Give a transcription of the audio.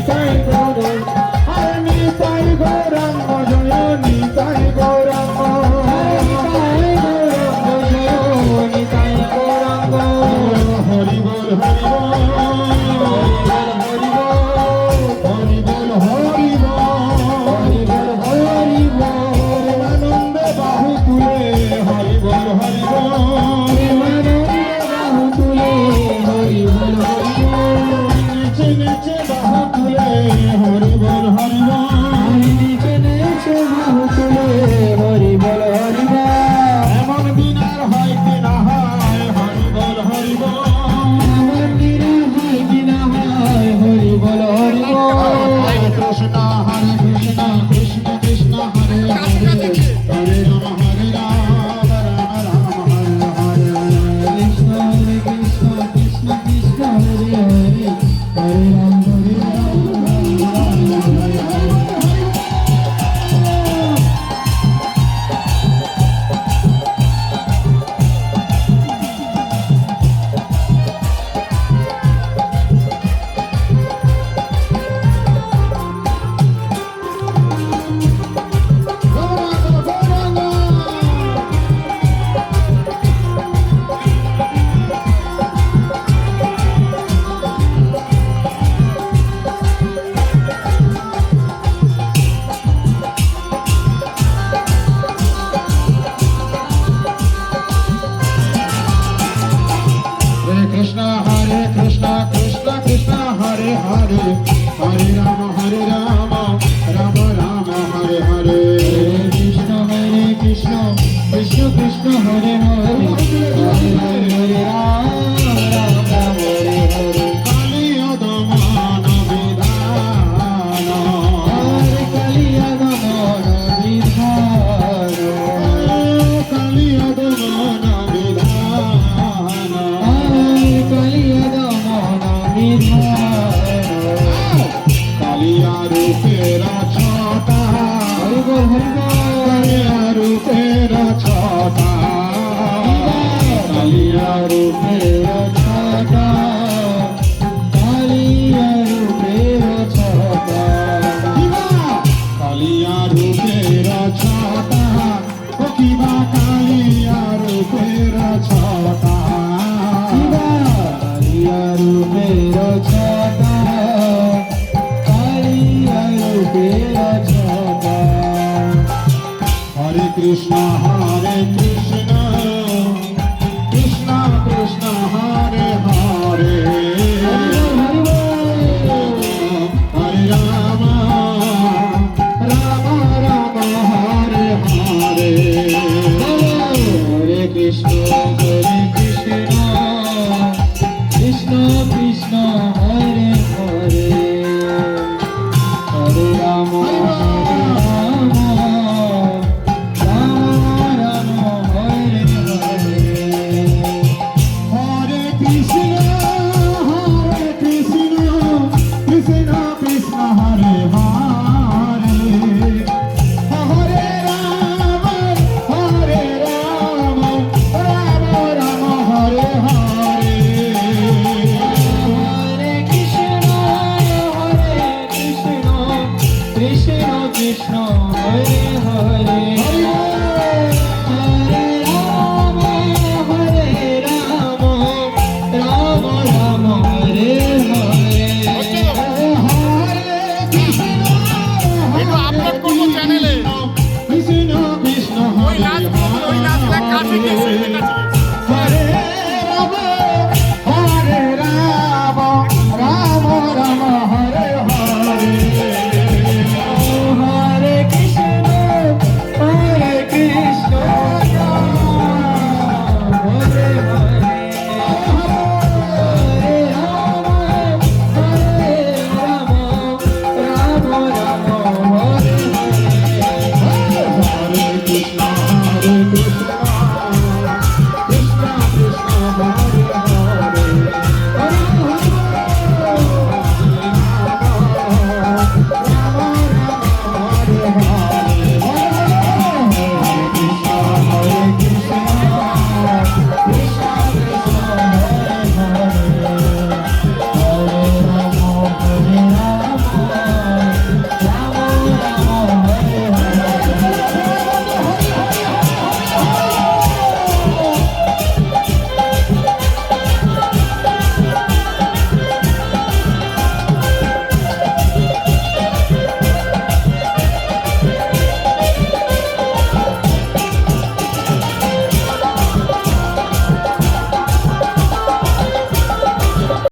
নিতাই গৌরব হরে নিতাই গৌরাঙ্গ জয় নিতাই গৌরাঙ্গ নিতাই গৌরাঙ্গ জয় নিতাই গৌরাঙ্গ হরি বল Hari Jimmy, Jimmy. Hari বল হরি বল। কৃষ্ণ কৃষ্ণ কৃষ্ণ হরে হরে। হরে রাম রাম রাম হরে হরে কালিয়া দমন বিধান হরে কালিয়া দমন বিধান কালিয়া দমন বিধান হরে কালিয়া দমন বিধান কালিয়া রূপেরা ছটা হরে হরে কৃষ্ণ হরে কৃষ্ণ। কৃষ্ণ